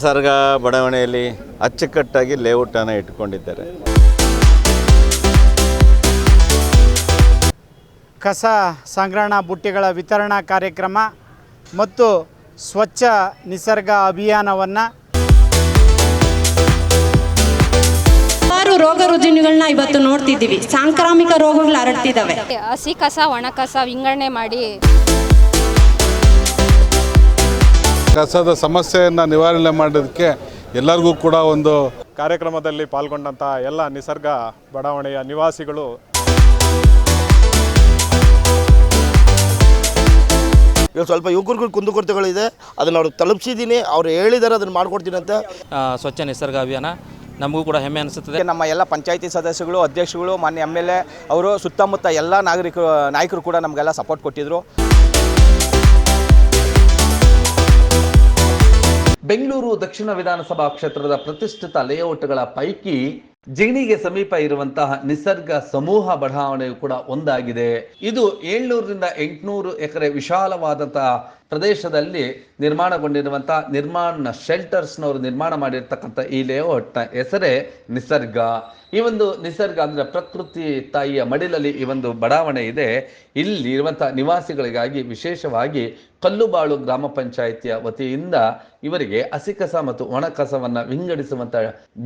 ನಿಸರ್ಗ ಬಡಾವಣೆಯಲ್ಲಿ ಅಚ್ಚುಕಟ್ಟಾಗಿ ಲೇಔಟನ್ನು ಇಟ್ಕೊಂಡಿದ್ದಾರೆ ಕಸ ಸಂಗ್ರಹಣಾ ಬುಟ್ಟಿಗಳ ವಿತರಣಾ ಕಾರ್ಯಕ್ರಮ ಮತ್ತು ಸ್ವಚ್ಛ ನಿಸರ್ಗ ಅಭಿಯಾನವನ್ನು ಹಲವಾರು ರೋಗ ರುಜಿನಗಳನ್ನ ಇವತ್ತು ನೋಡ್ತಿದ್ದೀವಿ. ಸಾಂಕ್ರಾಮಿಕ ರೋಗಗಳು ಹರಡ್ತಿದ್ದಾವೆ. ಹಸಿ ಕಸ ಒಣ ಕಸ ವಿಂಗಡಣೆ ಮಾಡಿ ಕಸದ ಸಮಸ್ಯೆಯನ್ನು ನಿವಾರಣೆ ಮಾಡೋದಕ್ಕೆ ಎಲ್ಲರಿಗೂ ಕೂಡ ಒಂದು ಕಾರ್ಯಕ್ರಮದಲ್ಲಿ ಪಾಲ್ಗೊಂಡಂಥ ಎಲ್ಲ ನಿಸರ್ಗ ಬಡಾವಣೆಯ ನಿವಾಸಿಗಳು. ಇವಾಗ ಸ್ವಲ್ಪ ಯುವಕರುಗಳು ಕುಂದುಕೊರತೆಗಳಿದೆ. ಅದನ್ನು ಅವ್ರಿಗೆ ತಲುಪಿಸಿದ್ದೀನಿ ಅವ್ರು ಹೇಳಿದ್ದಾರೆ ಅದನ್ನು ಮಾಡ್ಕೊಡ್ತೀನಿ ಅಂತ. ಸ್ವಚ್ಛ ನಿಸರ್ಗ ಅಭಿಯಾನ ನಮಗೂ ಕೂಡ ಹೆಮ್ಮೆ ಅನಿಸುತ್ತದೆ. ನಮ್ಮ ಎಲ್ಲ ಪಂಚಾಯತಿ ಸದಸ್ಯಗಳು ಅಧ್ಯಕ್ಷಗಳು ಮಾನ್ಯ ಎಂ ಎಲ್ ಎ ಅವರು ಸುತ್ತಮುತ್ತ ಎಲ್ಲ ನಾಗರಿಕರು ನಾಯಕರು ಕೂಡ ನಮಗೆಲ್ಲ ಸಪೋರ್ಟ್ ಕೊಟ್ಟಿದ್ರು. ಬೆಂಗಳೂರು ದಕ್ಷಿಣ ವಿಧಾನಸಭಾ ಕ್ಷೇತ್ರದ ಪ್ರತಿಷ್ಠಿತ ಲೇಔಟ್ಗಳ ಪೈಕಿ ಜಿಗಣಿಗೆ ಸಮೀಪ ಇರುವಂತಹ ನಿಸರ್ಗ ಸಮೂಹ ಬಡಾವಣೆಯು ಕೂಡ ಒಂದಾಗಿದೆ. ಇದು ಏಳ್ನೂರರಿಂದ ಎಂಟುನೂರು ಎಕರೆ ವಿಶಾಲವಾದಂತಹ ಪ್ರದೇಶದಲ್ಲಿ ನಿರ್ಮಾಣಗೊಂಡಿರುವಂತಹ ನಿರ್ಮಾಣ ಶೆಲ್ಟರ್ಸ್ನವರು ನಿರ್ಮಾಣ ಮಾಡಿರ್ತಕ್ಕಂಥ ಈ ಲೇಔಟ್ನ ಹೆಸರೇ ನಿಸರ್ಗ. ಈ ಒಂದು ನಿಸರ್ಗ ಅಂದ್ರೆ ಪ್ರಕೃತಿ ತಾಯಿಯ ಮಡಿಲಲ್ಲಿ ಈ ಒಂದು ಬಡಾವಣೆ ಇದೆ. ಇಲ್ಲಿ ಇರುವಂತಹ ನಿವಾಸಿಗಳಿಗಾಗಿ ವಿಶೇಷವಾಗಿ ಕಲ್ಲುಬಾಳು ಗ್ರಾಮ ಪಂಚಾಯಿತಿಯ ವತಿಯಿಂದ ಇವರಿಗೆ ಹಸಿ ಕಸ ಮತ್ತು ಒಣ ಕಸವನ್ನು ವಿಂಗಡಿಸುವಂತ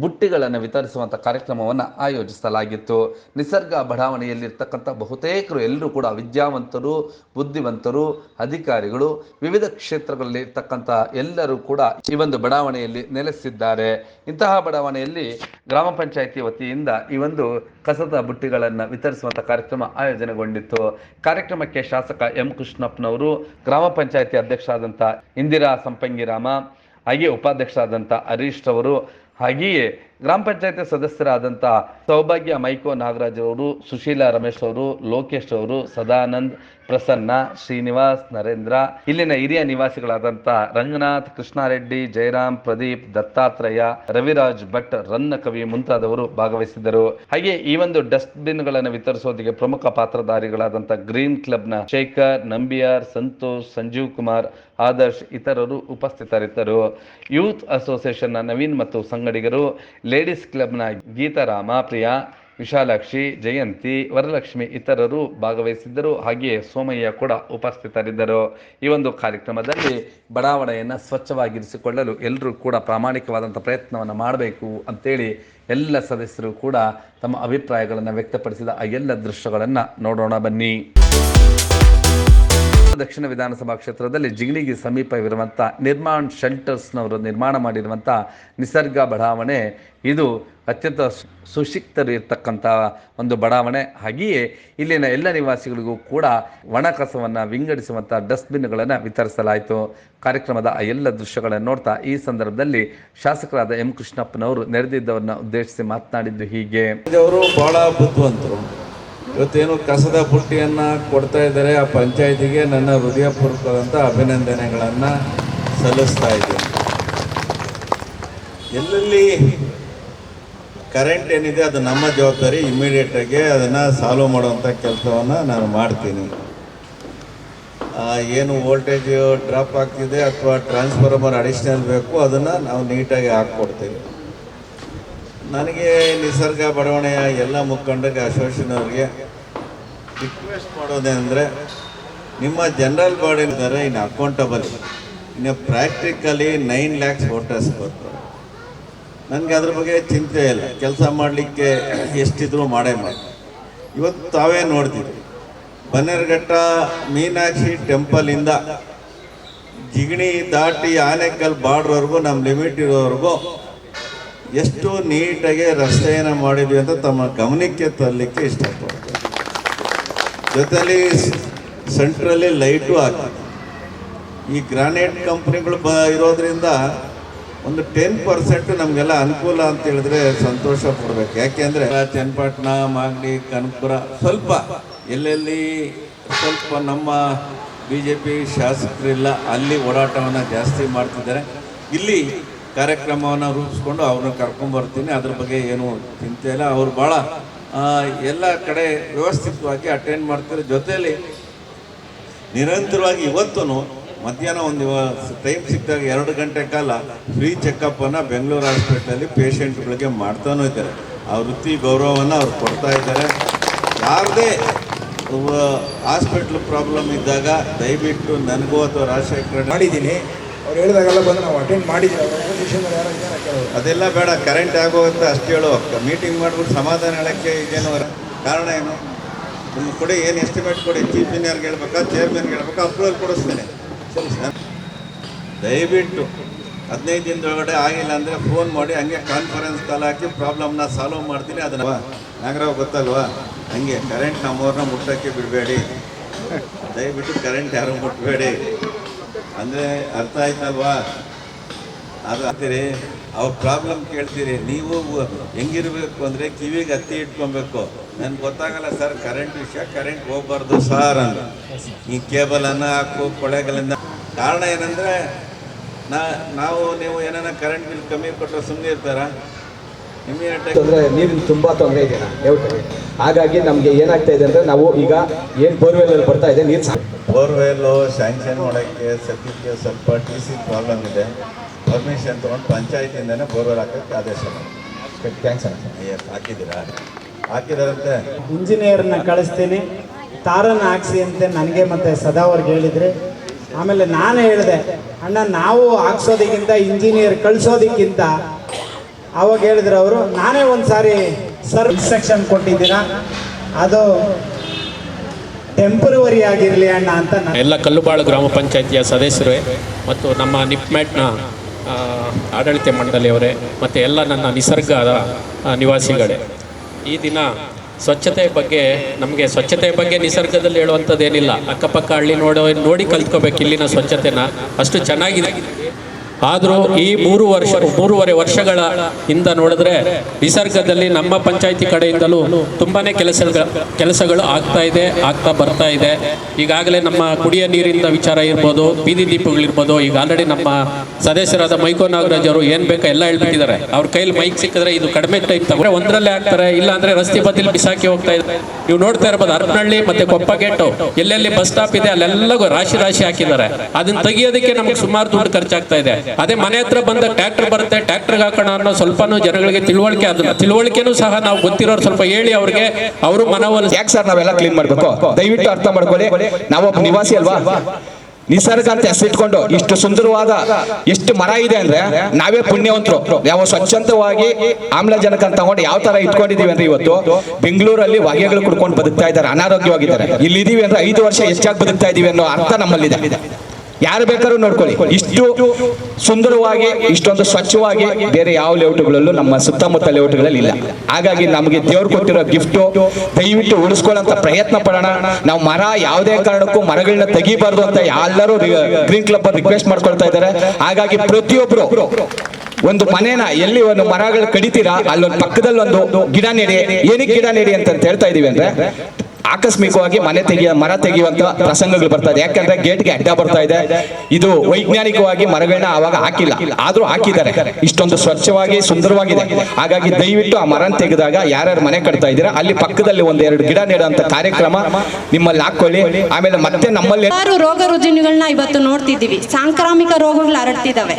ಬುಟ್ಟಿಗಳನ್ನು ವಿತರಿಸುವಂತ ಕಾರ್ಯಕ್ರಮವನ್ನ ಆಯೋಜಿಸಲಾಗಿತ್ತು. ನಿಸರ್ಗ ಬಡಾವಣೆಯಲ್ಲಿರ್ತಕ್ಕಂಥ ಬಹುತೇಕರು ಎಲ್ಲರೂ ಕೂಡ ವಿದ್ಯಾವಂತರು, ಬುದ್ಧಿವಂತರು, ಅಧಿಕಾರಿಗಳು, ವಿವಿಧ ಕ್ಷೇತ್ರಗಳಲ್ಲಿ ಇರ್ತಕ್ಕಂಥ ಎಲ್ಲರೂ ಕೂಡ ಈ ಒಂದು ಬಡಾವಣೆಯಲ್ಲಿ ನೆಲೆಸಿದ್ದಾರೆ. ಇಂತಹ ಬಡಾವಣೆಯಲ್ಲಿ ಗ್ರಾಮ ಪಂಚಾಯಿತಿ ವತಿಯಿಂದ ಈ ಒಂದು ಕಸದ ಬುಟ್ಟಿಗಳನ್ನು ವಿತರಿಸುವಂಥ ಕಾರ್ಯಕ್ರಮ ಆಯೋಜನೆಗೊಂಡಿತ್ತು. ಕಾರ್ಯಕ್ರಮಕ್ಕೆ ಶಾಸಕ ಎಂ ಕೃಷ್ಣಪ್ಪನವರು, ಗ್ರಾಮ ಪಂಚಾಯಿತಿ ಅಧ್ಯಕ್ಷರಾದಂಥ ಇಂದಿರಾ ಸಂಪಂಗಿರಾಮ ಹಾಗೆಯೇ ಉಪಾಧ್ಯಕ್ಷರಾದಂಥ ಹರೀಶ್ ಅವರು ಹಾಗೆಯೇ ಗ್ರಾಮ ಪಂಚಾಯತಿ ಸದಸ್ಯರಾದಂಥ ಸೌಭಾಗ್ಯ ಮೈಕೋ ನಾಗರಾಜ್ ಅವರು, ಸುಶೀಲಾ ರಮೇಶ್ ಅವರು, ಲೋಕೇಶ್ ಅವರು, ಸದಾನಂದ್, ಪ್ರಸನ್ನ, ಶ್ರೀನಿವಾಸ್, ನರೇಂದ್ರ, ಇಲ್ಲಿನ ಹಿರಿಯ ನಿವಾಸಿಗಳಾದಂಥ ರಂಗನಾಥ್, ಕೃಷ್ಣಾರೆಡ್ಡಿ, ಜಯರಾಮ್, ಪ್ರದೀಪ್, ದತ್ತಾತ್ರೇಯ, ರವಿರಾಜ್ ಭಟ್, ರನ್ನ ಕವಿ ಮುಂತಾದವರು ಭಾಗವಹಿಸಿದ್ದರು. ಹಾಗೆ ಈ ಒಂದು ಡಸ್ಟ್ ಬಿನ್ಗಳನ್ನು ವಿತರಿಸುವುದಕ್ಕೆ ಪ್ರಮುಖ ಪಾತ್ರಧಾರಿಗಳಾದಂಥ ಗ್ರೀನ್ ಕ್ಲಬ್ನ ಶೇಖರ್, ನಂಬಿಯಾರ್, ಸಂತೋಷ್, ಸಂಜೀವ್ ಕುಮಾರ್ ಆದರ್ಶ್ ಇತರರು ಉಪಸ್ಥಿತರಿದ್ದರು. ಯೂತ್ ಅಸೋಸಿಯೇಷನ್ನ ನವೀನ್ ಮತ್ತು ಸಂಗಡಿಗರು ಲೇಡೀಸ್ ಕ್ಲಬ್ನ ಗೀತಾರಾಮ ಪ್ರಿಯಾ, ವಿಶಾಲಾಕ್ಷಿ, ಜಯಂತಿ, ವರಲಕ್ಷ್ಮಿ ಇತರರು ಭಾಗವಹಿಸಿದ್ದರು. ಹಾಗೆಯೇ ಸೋಮಯ್ಯ ಕೂಡ ಉಪಸ್ಥಿತರಿದ್ದರು. ಈ ಒಂದು ಕಾರ್ಯಕ್ರಮದಲ್ಲಿ ಬಡಾವಣೆಯನ್ನು ಸ್ವಚ್ಛವಾಗಿರಿಸಿಕೊಳ್ಳಲು ಎಲ್ಲರೂ ಕೂಡ ಪ್ರಾಮಾಣಿಕವಾದಂಥ ಪ್ರಯತ್ನವನ್ನು ಮಾಡಬೇಕು ಅಂತೇಳಿ ಎಲ್ಲ ಸದಸ್ಯರು ಕೂಡ ತಮ್ಮ ಅಭಿಪ್ರಾಯಗಳನ್ನು ವ್ಯಕ್ತಪಡಿಸಿದ ಆ ಎಲ್ಲ ದೃಶ್ಯಗಳನ್ನು ನೋಡೋಣ ಬನ್ನಿ. ದಕ್ಷಿಣ ವಿಧಾನಸಭಾ ಕ್ಷೇತ್ರದಲ್ಲಿ ಜಿಗಣಿಗೆ ಸಮೀಪವಿರುವಂಥ ನಿರ್ಮಾಣ್ ಶೆಲ್ಟರ್ಸ್ನವರು ನಿರ್ಮಾಣ ಮಾಡಿರುವಂಥ ನಿಸರ್ಗ ಬಡಾವಣೆ, ಇದು ಅತ್ಯಂತ ಸುಶಿಕ್ತರು ಇರ್ತಕ್ಕಂಥ ಒಂದು ಬಡಾವಣೆ. ಹಾಗೆಯೇ ಇಲ್ಲಿನ ಎಲ್ಲ ನಿವಾಸಿಗಳಿಗೂ ಕೂಡ ಒಣ ಕಸವನ್ನು ವಿಂಗಡಿಸುವಂಥ ಡಸ್ಟ್ಬಿನ್ಗಳನ್ನು ವಿತರಿಸಲಾಯಿತು. ಕಾರ್ಯಕ್ರಮದ ಆ ಎಲ್ಲ ದೃಶ್ಯಗಳನ್ನು ನೋಡ್ತಾ ಈ ಸಂದರ್ಭದಲ್ಲಿ ಶಾಸಕರಾದ ಎಂ ಕೃಷ್ಣಪ್ಪನವರು ನೆರೆದಿದ್ದವರನ್ನ ಉದ್ದೇಶಿಸಿ ಮಾತನಾಡಿದ್ದು ಹೀಗೆ. ಅವರು ಬಹಳ ಬುದ್ಧಿವಂತರು. ಇವತ್ತೇನು ಕಸದ ಬುಟ್ಟಿಯನ್ನು ಕೊಡ್ತಾ ಇದ್ದಾರೆ ಆ ಪಂಚಾಯತಿಗೆ ನನ್ನ ಹೃದಯಪೂರ್ವಕವಾದಂಥ ಅಭಿನಂದನೆಗಳನ್ನು ಸಲ್ಲಿಸ್ತಾ ಇದ್ದೀನಿ. ಎಲ್ಲೆಲ್ಲಿ ಕರೆಂಟ್ ಏನಿದೆ ಅದು ನಮ್ಮ ಜವಾಬ್ದಾರಿ ಇಮಿಡಿಯೇಟ್ ಆಗಿ ಅದನ್ನು ಸಾಲ್ವ್ ಮಾಡುವಂಥ ಕೆಲಸವನ್ನು ನಾನು ಮಾಡ್ತೀನಿ. ಏನು ವೋಲ್ಟೇಜ್ ಡ್ರಾಪ್ ಆಗ್ತಿದೆ ಅಥವಾ ಟ್ರಾನ್ಸ್ಫಾರ್ಮರ್ ಅಡಿಷ್ನಲ್ ಬೇಕು, ಅದನ್ನು ನಾವು ನೀಟಾಗಿ ಹಾಕ್ಕೊಡ್ತೀವಿ ನನಗೆ ನಿಸರ್ಗ ಬಡಾವಣೆಯ ಎಲ್ಲ ಮುಖಂಡಕ್ಕೆ ಅಸೋಸಿಯೇಷನ್ ಅವರಿಗೆ ರಿಕ್ವೆಸ್ಟ್ ಮಾಡೋದೇನೆಂದರೆ ನಿಮ್ಮ ಜನರಲ್ ಬಾಡಿ ಇದ್ದಾರೆ ಇನ್ನು ಅಕೌಂಟಬಲ್ ಇನ್ನು ಪ್ರಾಕ್ಟಿಕಲಿ ನೈನ್ ಲ್ಯಾಕ್ಸ್ ವೋಟರ್ಸ್ ಬರ್ತಾರೆ. ನನಗೆ ಅದ್ರ ಬಗ್ಗೆ ಚಿಂತೆ ಇಲ್ಲ. ಕೆಲಸ ಮಾಡಲಿಕ್ಕೆ ಎಷ್ಟಿದ್ರು ಮಾಡೇ ಮಾಡಿ. ಇವತ್ತು ತಾವೇ ನೋಡ್ತೀವಿ ಬನ್ನೇರುಘಟ್ಟ, ಮೀನಾಕ್ಷಿ ಟೆಂಪಲಿಂದ ಜಿಗಣಿ ದಾಟಿ ಆನೆಕಲ್ ಬಾರ್ಡ್ರವರೆಗೂ ನಮ್ಮ ಲಿಮಿಟ್ ಇರೋವರೆಗೂ ಎಷ್ಟು ನೀಟಾಗಿ ರಸ್ತೆಯನ್ನು ಮಾಡಿದ್ವಿ ಅಂತ ತಮ್ಮ ಗಮನಕ್ಕೆ ತರಲಿಕ್ಕೆ ಇಷ್ಟಪಡ್ತೀನಿ. ಜೊತೆಯಲ್ಲಿ ಸೆಂಟ್ರಲ್ಲಿ ಲೈಟು ಹಾಕಿದ್ವಿ. ಈ ಗ್ರಾನೈಟ್ ಕಂಪ್ನಿಗಳು ಬ ಇರೋದ್ರಿಂದ ಒಂದು ಟೆನ್ ಪರ್ಸೆಂಟ್ ನಮಗೆಲ್ಲ ಅನುಕೂಲ ಅಂತ ಹೇಳಿದ್ರೆ ಸಂತೋಷ ಪಡ್ಬೇಕು. ಯಾಕೆಂದ್ರೆ ಚನ್ನಪಟ್ಟಣ, ಮಾಗಡಿ, ಕನಕಪುರ ಸ್ವಲ್ಪ ಎಲ್ಲೆಲ್ಲಿ ಸ್ವಲ್ಪ ನಮ್ಮ ಬಿ ಜೆ ಪಿ ಶಾಸಕರಿಲ್ಲ, ಅಲ್ಲಿ ಓಡಾಟವನ್ನು ಜಾಸ್ತಿ ಮಾಡ್ತಿದ್ದಾರೆ. ಇಲ್ಲಿ ಕಾರ್ಯಕ್ರಮವನ್ನು ರೂಪಿಸ್ಕೊಂಡು ಅವ್ರನ್ನ ಕರ್ಕೊಂಬರ್ತೀನಿ. ಅದ್ರ ಬಗ್ಗೆ ಏನು ಚಿಂತೆ ಇಲ್ಲ. ಅವ್ರು ಭಾಳ ಎಲ್ಲ ಕಡೆ ವ್ಯವಸ್ಥಿತವಾಗಿ ಅಟೆಂಡ್ ಮಾಡ್ತಾರೆ. ಜೊತೆಯಲ್ಲಿ ನಿರಂತರವಾಗಿ ಇವತ್ತು ಮಧ್ಯಾಹ್ನ ಒಂದು ಟೈಮ್ ಸಿಕ್ಕಿದಾಗ ಎರಡು ಗಂಟೆ ಕಾಲ ಫ್ರೀ ಚೆಕಪ್ಪನ್ನು ಬೆಂಗಳೂರು ಹಾಸ್ಪಿಟ್ಲಲ್ಲಿ ಪೇಷಂಟ್ಗಳಿಗೆ ಮಾಡ್ತಾನೂ ಇದ್ದಾರೆ. ಆ ವೃತ್ತಿ ಗೌರವವನ್ನು ಅವ್ರು ಕೊಡ್ತಾ ಇದ್ದಾರೆ. ಯಾರದೇ ಹಾಸ್ಪಿಟ್ಲ್ ಪ್ರಾಬ್ಲಮ್ ಇದ್ದಾಗ ದಯವಿಟ್ಟು ನನಗೂ ಅಥವಾ ರಾಜಶೇಖರ ಮಾಡಿದ್ದೀನಿ. ಅವ್ರು ಹೇಳಿದಾಗೆಲ್ಲ ಬಂದು ನಾವು ಅಟೆಂಡ್ ಮಾಡಿದ್ದೀವಿ. ಅದೆಲ್ಲ ಬೇಡ ಕರೆಂಟ್ ಆಗೋವಂತ ಅಷ್ಟು ಹೇಳು. ಮೀಟಿಂಗ್ ಮಾಡ್ಬಿಟ್ಟು ಸಮಾಧಾನ ಹೇಳೋಕ್ಕೆ ಇದೇನು ಕಾರಣ ಏನು? ನಿಮ್ಮ ಕೊಡಿ, ಏನು ಎಸ್ಟಿಮೇಟ್ ಕೊಡಿ? ಚೀಫ್ ಇಂಜಿನಿಯರ್ಗೆ ಹೇಳ್ಬೇಕಾ ಚೇರ್ಮನ್ಗೆ ಹೇಳ್ಬೇಕಾ? ಅಪ್ರೂವಲ್ ಕೊಡಿಸ್ತೇನೆ. ದಯವಿಟ್ಟು ಹದಿನೈದು ದಿನದೊಳಗಡೆ ಆಗಿಲ್ಲ ಅಂದರೆ ಫೋನ್ ಮಾಡಿ, ಹಂಗೆ ಕಾನ್ಫರೆನ್ಸ್ ಕಾಲ್ ಹಾಕಿ ಪ್ರಾಬ್ಲಮ್ನ ಸಾಲ್ವ್ ಮಾಡ್ತೀನಿ. ಅದನ್ನ ನಾಗರಾವ್ ಗೊತ್ತಲ್ವಾ? ಹಂಗೆ ಕರೆಂಟ್ ನಮ್ಮವ್ರನ್ನ ಮುಟ್ಟೋಕ್ಕೆ ಬಿಡಬೇಡಿ. ದಯವಿಟ್ಟು ಕರೆಂಟ್ ಯಾರು ಮುಟ್ಟಬೇಡಿ ಅಂದರೆ ಅರ್ಥ ಆಯ್ತಲ್ವಾ? ಅದು ಅಂತೀರಿ ಅವ್ರ ಪ್ರಾಬ್ಲಮ್ ಕೇಳ್ತೀರಿ ನೀವು ಹೆಂಗಿರಬೇಕು ಅಂದರೆ ಕಿವಿಗೆ ಹತ್ತಿ ಇಟ್ಕೊಬೇಕು. ನನ್ಗೆ ಗೊತ್ತಾಗಲ್ಲ ಸರ್ ಕರೆಂಟ್ ವಿಷಯ ಕರೆಂಟ್ ಹೋಗ್ಬಾರ್ದು ಸರ್ ಅಂತ. ಈ ಕೇಬಲನ್ನು ಹಾಕು ಕೊಳೆಗಳಿಂದ ಕಾರಣ ಏನಂದರೆ ನಾ ನಾವು ನೀವು ಏನಾರ ಕರೆಂಟ್ ಬಿಲ್ ಕಮ್ಮಿ ಕೊಟ್ಟರೆ ಸುಮ್ಮನೆ ಇರ್ತಾರ? ತೊಂದರೆ ನೀರಿನ ತುಂಬ ತೊಂದರೆ ಇದೆ ಹಾಗಾಗಿ ನಮಗೆ ಏನಾಗ್ತಾ ಇದೆ ಅಂದರೆ ನಾವು ಈಗ ಏನು ಬೋರ್ವೆಲಲ್ಲಿ ಬರ್ತಾ ಇದೆ ನೀರು ಸಾಕು. ಬೋರ್ವೆಲ್ಲು ಸ್ಯಾಂಕ್ಷನ್ ಮಾಡೋಕ್ಕೆ ಸದ್ಯಕ್ಕೆ ಸ್ವಲ್ಪ ಟಿ ಸಿ ಪ್ರಾಬ್ಲಮ್ ಇದೆ. ಪರ್ಮಿಷನ್ ತೊಗೊಂಡು ಪಂಚಾಯತಿಯಿಂದನೇ ಬೋರ್ವೆಲ್ ಹಾಕೋಕ್ಕೆ ಆದೇಶ ಮಾಡಿ ಥ್ಯಾಂಕ್ಸ್ ಎಸ್ ಹಾಕಿದ್ದೀರಾ? ಹಾಕಿದಾರಂತೆ ಇಂಜಿನಿಯರ್ನ ಕಳಿಸ್ತೀನಿ. ತಾರನ ಹಾಕ್ಸಿ ಅಂತ ನನಗೆ ಮತ್ತು ಸದಾ ಅವ್ರಿಗೆ ಹೇಳಿದರೆ. ಆಮೇಲೆ ನಾನು ಹೇಳಿದೆ ಅಣ್ಣ ನಾವು ಹಾಕ್ಸೋದಕ್ಕಿಂತ ಇಂಜಿನಿಯರ್ ಕಳಿಸೋದಕ್ಕಿಂತ ಅವಾಗ ಹೇಳಿದ್ರು ಅವರು. ನಾನೇ ಒಂದು ಸಾರಿ ಸರ್ ಇನ್ಸ್ಟ್ರಕ್ಷನ್ ಕೊಟ್ಟಿದ್ದೀರಾ? ಅದು ಟೆಂಪರವರಿ ಆಗಿರಲಿ ಅಣ್ಣ ಅಂತ ಎಲ್ಲ ಕಲ್ಲುಬಾಳು ಗ್ರಾಮ ಪಂಚಾಯಿತಿಯ ಸದಸ್ಯರು ಮತ್ತು ನಮ್ಮ ನಿಪ್ಮ್ಯಾಟ್ನ ಆ, ಆಡಳಿತ ಮಂಡಳಿಯವರೇ ಮತ್ತು ಎಲ್ಲ ನನ್ನ ನಿಸರ್ಗದ ನಿವಾಸಿಗಳೇ. ಈ ದಿನ ಸ್ವಚ್ಛತೆ ಬಗ್ಗೆ, ನಮಗೆ ಸ್ವಚ್ಛತೆ ಬಗ್ಗೆ ನಿಸರ್ಗದಲ್ಲಿ ಹೇಳುವಂಥದ್ದೇನಿಲ್ಲ. ಅಕ್ಕಪಕ್ಕ ಹಳ್ಳಿ ನೋಡೋ, ನೋಡಿ ಕಲ್ತ್ಕೋಬೇಕು ಇಲ್ಲಿನ ಸ್ವಚ್ಛತೆನ. ಅಷ್ಟು ಚೆನ್ನಾಗಿದೆ. ಆದರೂ ಈ ಮೂರು ವರ್ಷ ಮೂರುವರೆ ವರ್ಷಗಳ ಹಿಂದ ನೋಡಿದ್ರೆ ನಿಸರ್ಗದಲ್ಲಿ ನಮ್ಮ ಪಂಚಾಯಿತಿ ಕಡೆಯಿಂದಲೂ ತುಂಬಾನೇ ಕೆಲಸಗಳ ಕೆಲಸಗಳು ಆಗ್ತಾ ಇದೆ ಆಗ್ತಾ ಬರ್ತಾ ಇದೆ. ಈಗಾಗಲೇ ನಮ್ಮ ಕುಡಿಯ ನೀರಿನ ವಿಚಾರ ಇರ್ಬೋದು ಬೀದಿ ದೀಪಗಳಿರ್ಬೋದು. ಈಗ ಆಲ್ರೆಡಿ ನಮ್ಮ ಸದಸ್ಯರಾದ ಮೈಕೋ ನಾಗರಾಜ್ ಅವರು ಏನು ಬೇಕೋ ಎಲ್ಲ ಹೇಳ್ಬಿಟ್ಟಿದ್ದಾರೆ. ಅವ್ರ ಕೈಲಿ ಮೈಕ್ ಸಿಕ್ಕಿದ್ರೆ ಇದು ಕಡಿಮೆ ಟೈಪ್ ತಗೊಂಡ್ರೆ ಒಂದರಲ್ಲೇ ಆಗ್ತಾರೆ ಇಲ್ಲ ಅಂದ್ರೆ ರಸ್ತೆ ಬದಿಲಿ ಬಿಸಾಕಿ ಹೋಗ್ತಾ ಇದೆ ನೀವು ನೋಡ್ತಾ ಇರ್ಬೋದು ಹರಪನಹಳ್ಳಿ ಮತ್ತೆ ಕೊಪ್ಪ ಗೇಟು ಎಲ್ಲೆಲ್ಲಿ ಬಸ್ ಸ್ಟಾಪ್ ಇದೆ ಅಲ್ಲೆಲ್ಲಗೂ ರಾಶಿ ರಾಶಿ ಹಾಕಿದ್ದಾರೆ. ಅದನ್ನ ತೆಗಿಯೋದಕ್ಕೆ ನಮ್ಗೆ ಸುಮಾರು ದುಡ್ಡು ಖರ್ಚಾಗ್ತಾ ಇದೆ. ಅದೇ ಮನೆ ಹತ್ರ ಬಂದ ಟ್ರ್ಯಾಕ್ಟರ್ ಬರುತ್ತೆ ಟ್ರ್ಯಾಕ್ಟರ್ ಹಾಕೋಣ ಅನ್ನೋ ಸ್ವಲ್ಪನೂ ಜನಗಳಿಗೆ ತಿಳುವಳಿಕೆ ಅದನ್ನ ತಿಳುವಳಿಕೆನೂ ಸಹ ನಾವು ಗೊತ್ತಿರೋರು ಸ್ವಲ್ಪ ಹೇಳಿ ಅವ್ರಿಗೆ, ಅವರು ಮನವೊಲಿಸಿ ಯಾಕೆ ಸರ್ ನಾವೆಲ್ಲ ಕ್ಲೀನ್ ಮಾಡಬೇಕು? ದಯವಿಟ್ಟು ಅರ್ಥ ಮಾಡ್ಕೊಳ್ಳಿ. ನಾವೊಬ್ಬ ನಿವಾಸಿ ಅಲ್ವಾ? ನಿಸರ್ಗ ಅಂತ ಹೆಸರಿಟ್ಕೊಂಡು ಇಷ್ಟು ಸುಂದರವಾದ, ಎಷ್ಟು ಮರ ಇದೆ ಅಂದ್ರೆ ನಾವೇ ಪುಣ್ಯವಂತರು. ಯಾವ ಸ್ವಚ್ಛಂದವಾಗಿ ಆಮ್ಲಜನಕ ಅಂತ ತಗೊಂಡು ಯಾವ ತರ ಇಟ್ಕೊಂಡಿದೀವಿ ಅಂದ್ರೆ ಇವತ್ತು ಬೆಂಗಳೂರಲ್ಲಿ ಹೊಗೆಗಳು ಕುಡ್ಕೊಂಡು ಬದುಕ್ತಾ ಇದ್ದಾರೆ, ಅನಾರೋಗ್ಯವಾಗಿದ್ದಾರೆ. ಇಲ್ಲಿ ಇದೀವಿ ಅಂದ್ರೆ ಐದು ವರ್ಷ ಹೆಚ್ಚಾಗಿ ಬದುಕ್ತಾ ಇದೀವಿ ಅನ್ನೋ ಅರ್ಥ ನಮ್ಮಲ್ಲಿದೆ. ಯಾರು ಬೇಕಾದ್ರೂ ನೋಡ್ಕೊಳ್ಳಿ. ಇಷ್ಟು ಸುಂದರವಾಗಿ, ಇಷ್ಟೊಂದು ಸ್ವಚ್ಛವಾಗಿ ಬೇರೆ ಯಾವ ಲೇಔಟ್ಗಳಲ್ಲೂ ನಮ್ಮ ಸುತ್ತಮುತ್ತ ಲೇಔಟ್ಗಳಲ್ಲಿ ಇಲ್ಲ. ಹಾಗಾಗಿ ನಮಗೆ ದೇವ್ರು ಕೊಟ್ಟಿರೋ ಗಿಫ್ಟು ದಯವಿಟ್ಟು ಉಳಿಸ್ಕೊಳ್ಳೋಂಥ ಪ್ರಯತ್ನ ಪಡೋಣ. ನಾವು ಮರ ಯಾವುದೇ ಕಾರಣಕ್ಕೂ ಮರಗಳನ್ನ ತೆಗಿಬಾರ್ದು ಅಂತ ಎಲ್ಲರೂ ಗ್ರೀನ್ ಕ್ಲಬ್ ರಿಕ್ವೆಸ್ಟ್ ಮಾಡ್ಕೊಳ್ತಾ ಇದ್ದಾರೆ. ಹಾಗಾಗಿ ಪ್ರತಿಯೊಬ್ರು ಒಂದು ಮನೇನ ಎಲ್ಲಿ ಒಂದು ಮರಗಳು ಕಡಿತೀರಾ, ಅಲ್ಲೊಂದು ಪಕ್ಕದಲ್ಲಿ ಒಂದು ಗಿಡ ನೆಡಿ. ಏನಕ್ಕೆ ಗಿಡ ನೆಡಿ ಅಂತ ಹೇಳ್ತಾ ಇದೀವಿ ಅಂದ್ರೆ ಆಕಸ್ಮಿಕವಾಗಿ ಮನೆ ತೆಗೆಯ, ಮರ ತೆಗೆಯುವಂತ ಪ್ರಸಂಗಗಳು ಬರ್ತಾ ಇದೆ ಯಾಕಂದ್ರೆ ಗೇಟ್ಗೆ ಅಡ್ಡ ಬರ್ತಾ ಇದೆ. ಇದು ವೈಜ್ಞಾನಿಕವಾಗಿ ಮರಗಳನ್ನ ಅವಾಗ ಹಾಕಿಲ್ಲ. ಆದ್ರೂ ಹಾಕಿದ್ದಾರೆ. ಇಷ್ಟೊಂದು ಸ್ವಚ್ಛವಾಗಿ, ಸುಂದರವಾಗಿದೆ. ಹಾಗಾಗಿ ದಯವಿಟ್ಟು ಆ ಮರನ ತೆಗೆದಾಗ ಯಾರ್ಯಾರು ಮನೆ ಕಟ್ತಾ ಇದ್ದೀರಾ, ಅಲ್ಲಿ ಪಕ್ಕದಲ್ಲಿ ಒಂದೆರಡು ಗಿಡ ನೆಡುವಂತ ಕಾರ್ಯಕ್ರಮ ನಿಮ್ಮಲ್ಲಿ ಹಾಕೊಳ್ಳಿ ಆಮೇಲೆ ಮತ್ತೆ ನಮ್ಮಲ್ಲಿ ರೋಗ ರುಜಿನಗಳನ್ನ ಇವತ್ತು ನೋಡ್ತಿದ್ದೀವಿ. ಸಾಂಕ್ರಾಮಿಕ ರೋಗಗಳು ಹರಡ್ತಿದ್ದಾವೆ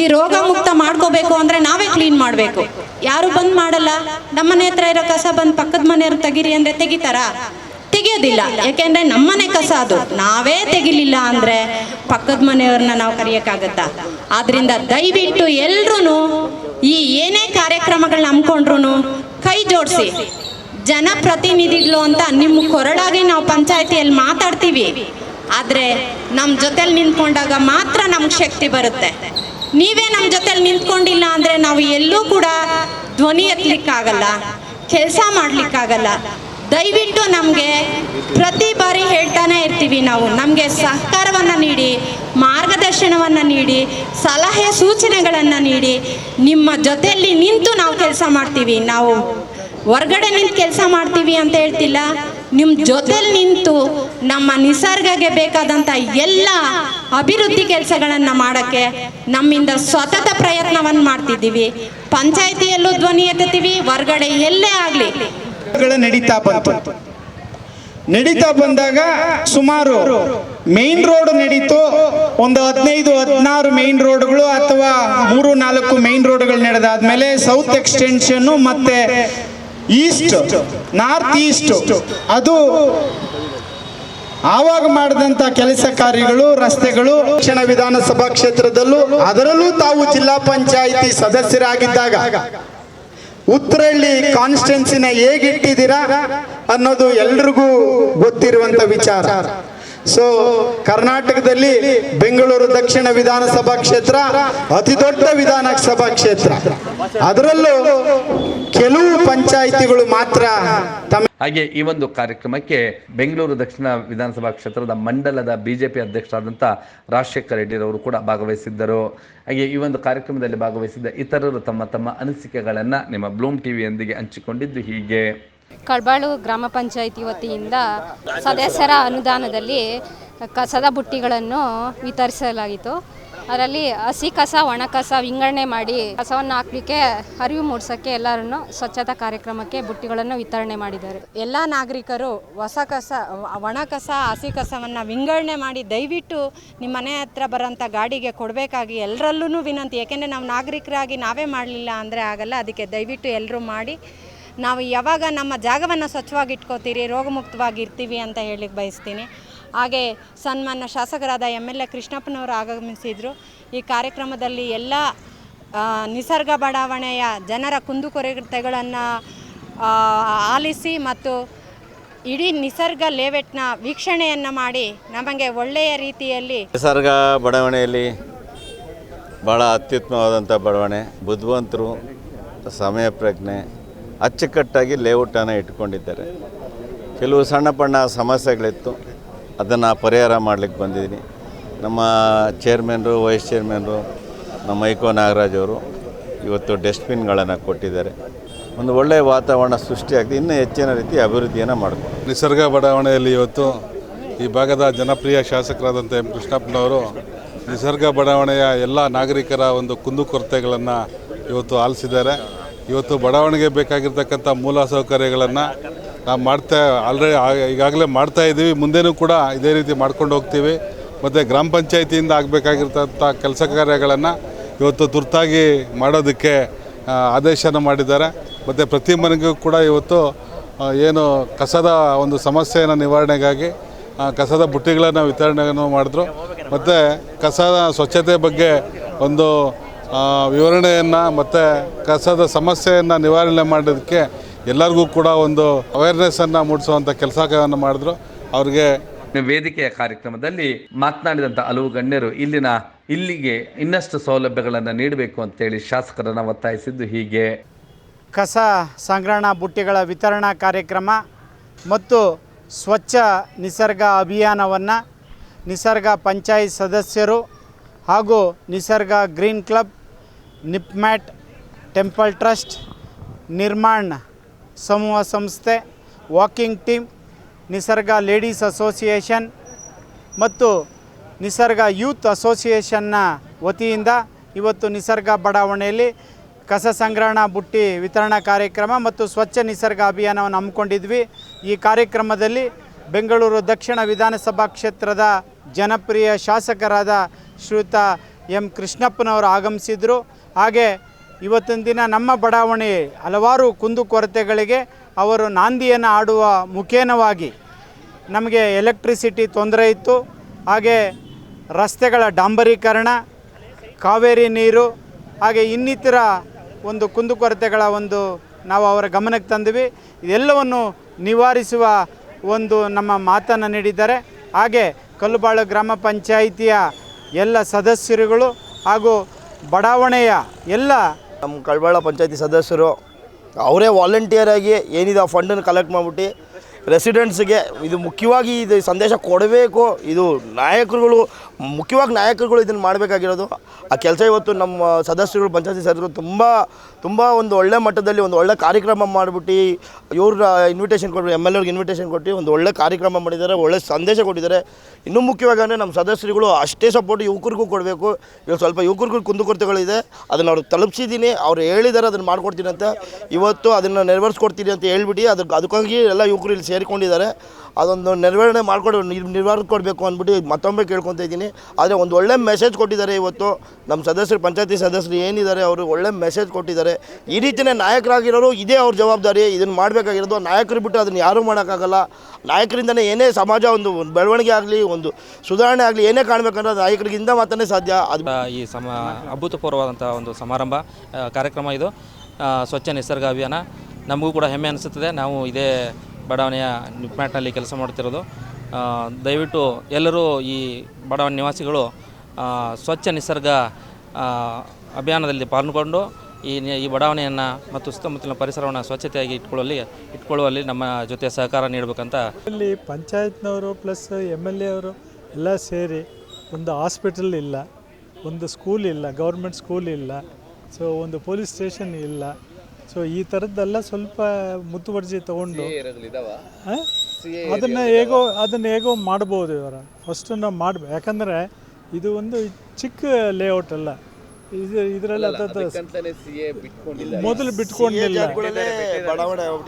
ಈ ರೋಗ ಮುಕ್ತ ಮಾಡ್ಕೋಬೇಕು ಅಂದ್ರೆ ನಾವೇ ಕ್ಲೀನ್ ಮಾಡಬೇಕು. ಯಾರು ಬಂದ್ ಮಾಡಲ್ಲ? ನಮ್ಮನೆ ಹತ್ರ ಇರೋ ಕಸ ಬಂದ್ ಪಕ್ಕದ ಮನೆಯವ್ರು ತೆಗೀರಿ ಅಂದ್ರೆ ತೆಗಿತಾರಾ? ತೆಗಿಯೋದಿಲ್ಲ. ಯಾಕೆಂದ್ರೆ ನಮ್ಮನೆ ಕಸ ಅದು. ನಾವೇ ತೆಗಿಲಿಲ್ಲ ಅಂದ್ರೆ ಪಕ್ಕದ ಮನೆಯವ್ರನ್ನ ನಾವು ಕರೆಯಕ್ಕಾಗತ್ತಾ? ಆದ್ರಿಂದ ದಯವಿಟ್ಟು ಎಲ್ರೂ ಈ ಏನೇ ಕಾರ್ಯಕ್ರಮಗಳನ್ನ ಹಮ್ಕೊಂಡ್ರು ಕೈ ಜೋಡಿಸಿ. ಜನಪ್ರತಿನಿಧಿಗಳು ಅಂತ ನಿಮ್ಮ ಕೊರಳಾಗಿ ನಾವು ಪಂಚಾಯತಿಯಲ್ಲಿ ಮಾತಾಡ್ತೀವಿ. ಆದರೆ ನಮ್ಮ ಜೊತೆಲಿ ನಿಂತ್ಕೊಂಡಾಗ ಮಾತ್ರ ನಮ್ಗೆ ಶಕ್ತಿ ಬರುತ್ತೆ. ನೀವೇ ನಮ್ಮ ಜೊತೆಲಿ ನಿಂತ್ಕೊಂಡಿಲ್ಲ ಅಂದರೆ ನಾವು ಎಲ್ಲೂ ಕೂಡ ಧ್ವನಿ ಎತ್ತಲಿಕ್ಕಾಗಲ್ಲ, ಕೆಲಸ ಮಾಡಲಿಕ್ಕಾಗಲ್ಲ. ದಯವಿಟ್ಟು ನಮಗೆ ಪ್ರತಿ ಬಾರಿ ಹೇಳ್ತಾನೆ ಇರ್ತೀವಿ ನಾವು. ನಮಗೆ ಸಹಕಾರವನ್ನು ನೀಡಿ, ಮಾರ್ಗದರ್ಶನವನ್ನು ನೀಡಿ, ಸಲಹೆ ಸೂಚನೆಗಳನ್ನು ನೀಡಿ, ನಿಮ್ಮ ಜೊತೆಯಲ್ಲಿ ನಿಂತು ನಾವು ಕೆಲಸ ಮಾಡ್ತೀವಿ. ನಾವು ಹೊರ್ಗಡೆ ನಿಂತು ಕೆಲಸ ಮಾಡ್ತೀವಿ ಅಂತ ಹೇಳ್ತಿಲ್ಲ. ನಿಮ್ಮ ಜೊತೆಲಿ ನಿಂತು ನಮ್ಮ ನಿಸರ್ಗಗೆ ಬೇಕಾದಂಥ ಎಲ್ಲ ಅಭಿವೃದ್ಧಿ ಕೆಲಸಗಳನ್ನು ಮಾಡೋಕ್ಕೆ ನಮ್ಮಿಂದ ಸತತ ಪ್ರಯತ್ನವನ್ನು ಮಾಡ್ತಿದ್ದೀವಿ. ಪಂಚಾಯಿತಿಯಲ್ಲೂ ಧ್ವನಿ ಎತ್ತೀವಿ ಹೊರಗಡೆ ಎಲ್ಲೇ ಆಗಲಿ ನಡೀತಾ ಬಂತು. ನಡೀತಾ ಬಂದಾಗ ಸುಮಾರು ಮೇನ್ ರೋಡ್ ನಡೀತು. ಒಂದು ಹದಿನೈದು, ಹದಿನಾರು ಮೇನ್ ರೋಡ್ಗಳು ಅಥವಾ ಮೂರು, ನಾಲ್ಕು ಮೇನ್ ರೋಡ್ಗಳು ನಡೆದಾದ್ಮೇಲೆ ಸೌತ್ ಎಕ್ಸ್ಟೆನ್ಷನ್ ಮತ್ತೆ ಈಸ್ಟ್ ನಾರ್ತ್ ಈಸ್ಟ್ ಅದು ಆವಾಗ ಮಾಡಿದಂಥ ಕೆಲಸ ಕಾರ್ಯಗಳು, ರಸ್ತೆಗಳು, ಶಿಕ್ಷಣ ವಿಧಾನಸಭಾ ಕ್ಷೇತ್ರದಲ್ಲೂ, ಅದರಲ್ಲೂ ತಾವು ಜಿಲ್ಲಾ ಪಂಚಾಯಿತಿ ಸದಸ್ಯರಾಗಿದ್ದಾಗ ಉತ್ತರಳ್ಳಿ ಕಾನ್ಸ್ಟೆನ್ಸಿನ ಹೇಗಿಟ್ಟಿದ್ದೀರಾ ಅನ್ನೋದು ಎಲ್ರಿಗೂ ಗೊತ್ತಿರುವಂತ ವಿಚಾರ. ಸೊ ಕರ್ನಾಟಕದಲ್ಲಿ ಬೆಂಗಳೂರು ದಕ್ಷಿಣ ವಿಧಾನಸಭಾ ಕ್ಷೇತ್ರ, ಅತಿ ದೊಡ್ಡ ವಿಧಾನಸಭಾ ಕ್ಷೇತ್ರ. ಅದರಲ್ಲೂ ಕೆಲವು ಪಂಚಾಯಿತಿಗಳು ಮಾತ್ರ ತಮ್ಮ ಹಾಗೆ ಈ ಒಂದು ಕಾರ್ಯಕ್ರಮಕ್ಕೆ ಬೆಂಗಳೂರು ದಕ್ಷಿಣ ವಿಧಾನಸಭಾ ಕ್ಷೇತ್ರದ ಮಂಡಲದ ಬಿಜೆಪಿ ಅಧ್ಯಕ್ಷರಾದಂಥ ರಾಜಶೇಖರ ರೆಡ್ಡಿರವರು ಕೂಡ ಭಾಗವಹಿಸಿದ್ದರು. ಹಾಗೆ ಈ ಒಂದು ಕಾರ್ಯಕ್ರಮದಲ್ಲಿ ಭಾಗವಹಿಸಿದ್ದ ಇತರರು ತಮ್ಮ ತಮ್ಮ ಅನಿಸಿಕೆಗಳನ್ನು ನಿಮ್ಮ ಬ್ಲೂಮ್ ಟಿವಿಯೊಂದಿಗೆ ಹಂಚಿಕೊಂಡಿದ್ದು ಹೀಗೆ. ಕಳ್ಬಾಳು ಗ್ರಾಮ ಪಂಚಾಯಿತಿ ವತಿಯಿಂದ ಸದಸ್ಯರ ಅನುದಾನದಲ್ಲಿ ಕಸದ ಬುಟ್ಟಿಗಳನ್ನು ವಿತರಿಸಲಾಗಿತ್ತು. ಅದರಲ್ಲಿ ಹಸಿ ಕಸ, ಒಣ ಕಸ ವಿಂಗಡಣೆ ಮಾಡಿ ಕಸವನ್ನು ಹಾಕಲಿಕ್ಕೆ ಅರಿವು ಮೂಡಿಸೋಕ್ಕೆ ಎಲ್ಲರನ್ನು ಸ್ವಚ್ಛತಾ ಕಾರ್ಯಕ್ರಮಕ್ಕೆ ಬುಟ್ಟಿಗಳನ್ನು ವಿತರಣೆ ಮಾಡಿದ್ದಾರೆ. ಎಲ್ಲ ನಾಗರಿಕರು ಹೊಸ ಕಸ, ಒಣ ಕಸ, ಹಸಿ ಕಸವನ್ನು ವಿಂಗಡಣೆ ಮಾಡಿ ದಯವಿಟ್ಟು ನಿಮ್ಮ ಮನೆ ಹತ್ರ ಬರೋಂಥ ಗಾಡಿಗೆ ಕೊಡಬೇಕಾಗಿ ಎಲ್ಲರಲ್ಲೂ ವಿನಂತಿ. ಏಕೆಂದರೆ ನಾವು ನಾಗರಿಕರಾಗಿ ನಾವೇ ಮಾಡಲಿಲ್ಲ ಅಂದರೆ ಆಗಲ್ಲ. ಅದಕ್ಕೆ ದಯವಿಟ್ಟು ಎಲ್ಲರೂ ಮಾಡಿ ನಾವು ಯಾವಾಗ ನಮ್ಮ ಜಾಗವನ್ನು ಸ್ವಚ್ಛವಾಗಿ ಇಟ್ಕೋತೀರಿ ರೋಗಮುಕ್ತವಾಗಿರ್ತೀವಿ ಅಂತ ಹೇಳಲಿಕ್ಕೆ ಬಯಸ್ತೀನಿ. ಹಾಗೆ ಸನ್ಮಾನ್ಯ ಶಾಸಕರಾದ ಎಂ ಎಲ್ ಎ ಕೃಷ್ಣಪ್ಪನವರು ಆಗಮಿಸಿದರು. ಈ ಕಾರ್ಯಕ್ರಮದಲ್ಲಿ ಎಲ್ಲ ನಿಸರ್ಗ ಬಡಾವಣೆಯ ಜನರ ಕುಂದುಕೊರತೆಗಳನ್ನು ಆಲಿಸಿ ಮತ್ತು ಇಡೀ ನಿಸರ್ಗ ಲೇವೆಟ್ನ ವೀಕ್ಷಣೆಯನ್ನು ಮಾಡಿ ನಮಗೆ ಒಳ್ಳೆಯ ರೀತಿಯಲ್ಲಿ ನಿಸರ್ಗ ಬಡಾವಣೆಯಲ್ಲಿ ಭಾಳ ಅತ್ಯುತ್ತಮವಾದಂಥ ಬಡಾವಣೆ, ಬುದ್ಧಿವಂತರು, ಸಮಯ ಪ್ರಜ್ಞೆ ಅಚ್ಚುಕಟ್ಟಾಗಿ ಲೇಔಟನ್ನು ಇಟ್ಕೊಂಡಿದ್ದಾರೆ. ಕೆಲವು ಸಣ್ಣ ಪಣ್ಣ ಸಮಸ್ಯೆಗಳಿತ್ತು. ಅದನ್ನು ಪರಿಹಾರ ಮಾಡಲಿಕ್ಕೆ ಬಂದಿದ್ದೀನಿ. ನಮ್ಮ ಚೇರ್ಮನ್ರು, ವೈಸ್ ಚೇರ್ಮನ್ರು, ನಮ್ಮ ಐಕೋ ನಾಗರಾಜ್ ಅವರು ಇವತ್ತು ಡಸ್ಟ್ಬಿನ್ಗಳನ್ನು ಕೊಟ್ಟಿದ್ದಾರೆ. ಒಂದು ಒಳ್ಳೆಯ ವಾತಾವರಣ ಸೃಷ್ಟಿಯಾಗಿದೆ. ಇನ್ನೂ ಹೆಚ್ಚಿನ ರೀತಿ ಅಭಿವೃದ್ಧಿಯನ್ನು ಮಾಡಬೇಕು ನಿಸರ್ಗ ಬಡಾವಣೆಯಲ್ಲಿ ಇವತ್ತು ಈ ಭಾಗದ ಜನಪ್ರಿಯ ಶಾಸಕರಾದಂಥ ಎಂ ಕೃಷ್ಣಪ್ಪನವರು ನಿಸರ್ಗ ಬಡಾವಣೆಯ ಎಲ್ಲ ನಾಗರಿಕರ ಒಂದು ಕುಂದುಕೊರತೆಗಳನ್ನು ಇವತ್ತು ಆಲಿಸಿದ್ದಾರೆ. ಇವತ್ತು ಬಡಾವಣೆಗೆ ಬೇಕಾಗಿರ್ತಕ್ಕಂಥ ಮೂಲ ಸೌಕರ್ಯಗಳನ್ನು ನಾವು ಮಾಡ್ತಾ ಆಲ್ರೆಡಿ ಈಗಾಗಲೇ ಮಾಡ್ತಾ ಇದ್ದೀವಿ ಮುಂದೆನೂ ಕೂಡ ಇದೇ ರೀತಿ ಮಾಡ್ಕೊಂಡು ಹೋಗ್ತೀವಿ. ಮತ್ತು ಗ್ರಾಮ ಪಂಚಾಯತಿಯಿಂದ ಆಗಬೇಕಾಗಿರ್ತಕ್ಕಂಥ ಕೆಲಸ ಕಾರ್ಯಗಳನ್ನು ಇವತ್ತು ತುರ್ತಾಗಿ ಮಾಡೋದಕ್ಕೆ ಆದೇಶನ ಮಾಡಿದ್ದಾರೆ. ಮತ್ತು ಪ್ರತಿ ಮನೆಗೂ ಕೂಡ ಇವತ್ತು ಏನು ಕಸದ ಒಂದು ಸಮಸ್ಯೆಯನ್ನು ನಿವಾರಣೆಗಾಗಿ ಕಸದ ಬುಟ್ಟಿಗಳನ್ನು ವಿತರಣೆಯನ್ನು ಮಾಡಿದ್ರು. ಮತ್ತು ಕಸದ ಸ್ವಚ್ಛತೆ ಬಗ್ಗೆ ಒಂದು ವಿವರಣೆಯನ್ನು ಮತ್ತು ಕಸದ ಸಮಸ್ಯೆಯನ್ನು ನಿವಾರಣೆ ಮಾಡೋದಕ್ಕೆ ಎಲ್ಲರಿಗೂ ಕೂಡ ಒಂದು ಅವೇರ್ನೆಸ್ಸನ್ನು ಮೂಡಿಸುವಂಥ ಕೆಲಸವನ್ನು ಮಾಡಿದ್ರು. ಅವ್ರಿಗೆ ವೇದಿಕೆಯ ಕಾರ್ಯಕ್ರಮದಲ್ಲಿ ಮಾತನಾಡಿದಂಥ ಹಲವು ಗಣ್ಯರು ಇಲ್ಲಿನ ಇಲ್ಲಿಗೆ ಇನ್ನಷ್ಟು ಸೌಲಭ್ಯಗಳನ್ನು ನೀಡಬೇಕು ಅಂತೇಳಿ ಶಾಸಕರನ್ನು ಒತ್ತಾಯಿಸಿದ್ದು ಹೀಗೆ. ಕಸ ಸಂಗ್ರಹಣಾ ಬುಟ್ಟಿಗಳ ವಿತರಣಾ ಕಾರ್ಯಕ್ರಮ ಮತ್ತು ಸ್ವಚ್ಛ ನಿಸರ್ಗ ಅಭಿಯಾನವನ್ನು ನಿಸರ್ಗ ಪಂಚಾಯತ್ ಸದಸ್ಯರು ಹಾಗೂ ನಿಸರ್ಗ ಗ್ರೀನ್ ಕ್ಲಬ್ ನಿಪ್ಮ್ಯಾಟ್ ಟೆಂಪಲ್ ಟ್ರಸ್ಟ್, ನಿರ್ಮಾಣ ಸಮೂಹ ಸಂಸ್ಥೆ, walking team, Nisarga ladies association ಮತ್ತು ನಿಸರ್ಗ ಯೂತ್ ಅಸೋಸಿಯೇಷನ್ನ ವತಿಯಿಂದ ಇವತ್ತು ನಿಸರ್ಗ ಬಡಾವಣೆಯಲ್ಲಿ ಕಸ ಸಂಗ್ರಹಣಾ ಬುಟ್ಟಿ ವಿತರಣಾ ಕಾರ್ಯಕ್ರಮ ಮತ್ತು ಸ್ವಚ್ಛ ನಿಸರ್ಗ ಅಭಿಯಾನವನ್ನು ಹಮ್ಮಿಕೊಂಡಿದ್ವಿ. ಈ ಕಾರ್ಯಕ್ರಮದಲ್ಲಿ ಬೆಂಗಳೂರು ದಕ್ಷಿಣ ವಿಧಾನಸಭಾ ಕ್ಷೇತ್ರದ ಜನಪ್ರಿಯ ಶಾಸಕರಾದ ಶ್ರೀಯುತ ಎಂ ಕೃಷ್ಣಪ್ಪನವರು ಆಗಮಿಸಿದರು. ಹಾಗೆ ಇವತ್ತಿನ ದಿನ ನಮ್ಮ ಬಡಾವಣೆ ಹಲವಾರು ಕುಂದುಕೊರತೆಗಳಿಗೆ ಅವರು ನಾಂದಿಯನ್ನು ಆಡುವ ಮುಖೇನವಾಗಿ ನಮಗೆ ಎಲೆಕ್ಟ್ರಿಸಿಟಿ ತೊಂದರೆ ಇತ್ತು. ಹಾಗೆ ರಸ್ತೆಗಳ ಡಾಂಬರೀಕರಣ, ಕಾವೇರಿ ನೀರು, ಹಾಗೆ ಇನ್ನಿತರ ಒಂದು ಕುಂದುಕೊರತೆಗಳ ಒಂದು ನಾವು ಅವರ ಗಮನಕ್ಕೆ ತಂದ್ವಿ. ಇದೆಲ್ಲವನ್ನು ನಿವಾರಿಸುವ ಒಂದು ನಮ್ಮ ಮಾತನ್ನು ನೀಡಿದ್ದಾರೆ. ಹಾಗೆ ಕಲ್ಲುಬಾಳು ಗ್ರಾಮ ಪಂಚಾಯಿತಿಯ ಎಲ್ಲ ಸದಸ್ಯರುಗಳು ಹಾಗೂ ಬಡಾವಣೆಯ ಎಲ್ಲ ನಮ್ಮ ಕಳ್ಬಾಳ ಪಂಚಾಯತಿ ಸದಸ್ಯರು ಅವರೇ ವಾಲಂಟಿಯರಾಗಿ ಏನಿದೆ ಆ ಫಂಡನ್ನು ಕಲೆಕ್ಟ್ ಮಾಡಿಬಿಟ್ಟು ರೆಸಿಡೆಂಟ್ಸ್ಗೆ ಇದು ಮುಖ್ಯವಾಗಿ ಇದು ಸಂದೇಶ ಕೊಡಬೇಕು. ಇದು ನಾಯಕರುಗಳು, ಮುಖ್ಯವಾಗಿ ನಾಯಕರುಗಳು ಇದನ್ನು ಮಾಡಬೇಕಾಗಿರೋದು. ಆ ಕೆಲಸ ಇವತ್ತು ನಮ್ಮ ಸದಸ್ಯರುಗಳು, ಪಂಚಾಯತಿ ಸದಸ್ಯರು ತುಂಬ ತುಂಬ ಒಂದು ಒಳ್ಳೆ ಮಟ್ಟದಲ್ಲಿ ಒಂದು ಒಳ್ಳೆ ಕಾರ್ಯಕ್ರಮ ಮಾಡಿಬಿಟ್ಟು ಇವ್ರ ಇನ್ವಿಟೇಷನ್ ಕೊಟ್ಟು ಎಂ ಎಲ್ ಎರ್ಗೆ ಇನ್ವಿಟೇಷನ್ ಕೊಟ್ಟು ಒಂದು ಒಳ್ಳೆ ಕಾರ್ಯಕ್ರಮ ಮಾಡಿದ್ದಾರೆ, ಒಳ್ಳೆ ಸಂದೇಶ ಕೊಟ್ಟಿದ್ದಾರೆ. ಇನ್ನೂ ಮುಖ್ಯವಾಗಿ ಅಂದರೆ ನಮ್ಮ ಸದಸ್ಯರುಗಳು ಅಷ್ಟೇ ಸಪೋರ್ಟ್ ಯುವಕರಿಗೂ ಕೊಡಬೇಕು. ಇವಾಗ ಸ್ವಲ್ಪ ಯುವಕರಿಗೂ ಕುಂದುಕೊರತೆಗಳಿದೆ ಅದನ್ನು ಅವ್ರು ತಲುಪಿಸಿದ್ದೀನಿ, ಅವ್ರು ಹೇಳಿದ್ದಾರೆ, ಅದನ್ನು ಮಾಡ್ಕೊಡ್ತೀನಿ ಅಂತ. ಇವತ್ತು ಅದನ್ನು ನೆರವೇರಿಸ್ಕೊಡ್ತೀನಿ ಅಂತ ಹೇಳ್ಬಿಟ್ಟು ಅದಕ್ಕೆ ಅದಕ್ಕಾಗಿ ಎಲ್ಲ ಯುವಕರು ಇಲ್ಲಿ ಸೇರಿಕೊಂಡಿದ್ದಾರೆ. ಅದೊಂದು ನೆರವೇರಣೆ ಮಾಡಿಕೊಡು ನಿರ್ವಹಣೆ ಕೊಡಬೇಕು ಅಂದ್ಬಿಟ್ಟು ಮತ್ತೊಮ್ಮೆ ಕೇಳ್ಕೊತಾ ಇದ್ದೀನಿ. ಆದರೆ ಒಂದು ಒಳ್ಳೆ ಮೆಸೇಜ್ ಕೊಟ್ಟಿದ್ದಾರೆ ಇವತ್ತು. ನಮ್ಮ ಸದಸ್ಯರು, ಪಂಚಾಯತಿ ಸದಸ್ಯರು ಏನಿದ್ದಾರೆ, ಅವರು ಒಳ್ಳೆ ಮೆಸೇಜ್ ಕೊಟ್ಟಿದ್ದಾರೆ. ಈ ರೀತಿಯೇ ನಾಯಕರಾಗಿರೋರು ಇದೇ ಅವ್ರ ಜವಾಬ್ದಾರಿ. ಇದನ್ನು ಮಾಡಬೇಕಾಗಿರೋದು ನಾಯಕರು ಬಿಟ್ಟು ಅದನ್ನು ಯಾರೂ ಮಾಡೋಕ್ಕಾಗಲ್ಲ. ನಾಯಕರಿಂದನೇ ಏನೇ ಸಮಾಜ ಒಂದು ಬೆಳವಣಿಗೆ ಆಗಲಿ, ಒಂದು ಸುಧಾರಣೆ ಆಗಲಿ, ಏನೇ ಕಾಣಬೇಕಂದ್ರೆ ನಾಯಕರಿಗಿಂತ ಮಾತ್ರನೇ ಸಾಧ್ಯ. ಅದು ಈ ಸಮ ಅಭೂತಪೂರ್ವವಾದಂಥ ಒಂದು ಸಮಾರಂಭ ಕಾರ್ಯಕ್ರಮ ಇದು. ಸ್ವಚ್ಛ ನಿಸರ್ಗ ಅಭಿಯಾನ ನಮಗೂ ಕೂಡ ಹೆಮ್ಮೆ ಅನಿಸುತ್ತದೆ. ನಾವು ಇದೇ ಬಡಾವಣೆಯ ನಿಪ್ಮ್ಯಾಟ್ನಲ್ಲಿ ಕೆಲಸ ಮಾಡ್ತಿರೋದು. ದಯವಿಟ್ಟು ಎಲ್ಲರೂ ಈ ಬಡಾವಣೆ ನಿವಾಸಿಗಳು ಸ್ವಚ್ಛ ನಿಸರ್ಗ ಅಭಿಯಾನದಲ್ಲಿ ಪಾಲ್ಗೊಂಡು ಈ ಈ ಬಡಾವಣೆಯನ್ನು ಮತ್ತು ಸುತ್ತಮುತ್ತಲಿನ ಪರಿಸರವನ್ನು ಸ್ವಚ್ಛತೆಯಾಗಿ ಇಟ್ಕೊಳ್ಳುವಲ್ಲಿ ಇಟ್ಕೊಳ್ಳುವಲ್ಲಿ ನಮ್ಮ ಜೊತೆ ಸಹಕಾರ ನೀಡಬೇಕಂತ. ಇಲ್ಲಿ ಪಂಚಾಯತ್ನವರು ಪ್ಲಸ್ ಎಂ ಎಲ್ ಎ ಅವರು ಎಲ್ಲ ಸೇರಿ ಒಂದು ಹಾಸ್ಪಿಟಲ್ ಇಲ್ಲ, ಒಂದು ಸ್ಕೂಲ್ ಇಲ್ಲ, ಗೌರ್ಮೆಂಟ್ ಸ್ಕೂಲ್ ಇಲ್ಲ, ಸೊ ಒಂದು ಪೊಲೀಸ್ ಸ್ಟೇಷನ್ ಇಲ್ಲ ಸೊ ಈ ಥರದ್ದೆಲ್ಲ ಸ್ವಲ್ಪ ಮುತುವರ್ಜಿ ತಗೊಂಡು ಅದನ್ನ ಅದನ್ನು ಹೇಗೋ ಅದನ್ನ ಹೇಗೋ ಮಾಡ್ಬೋದು ಇವರ. ಫಸ್ಟು ನಾವು ಮಾಡ್ಬೇಕು ಯಾಕಂದರೆ ಇದು ಒಂದು ಚಿಕ್ಕ ಲೇಔಟ್ ಅಲ್ಲ. ಇದು ಇದರಲ್ಲಿ ಮೊದಲು ಬಿಟ್ಕೊಂಡಿಲ್ಲ.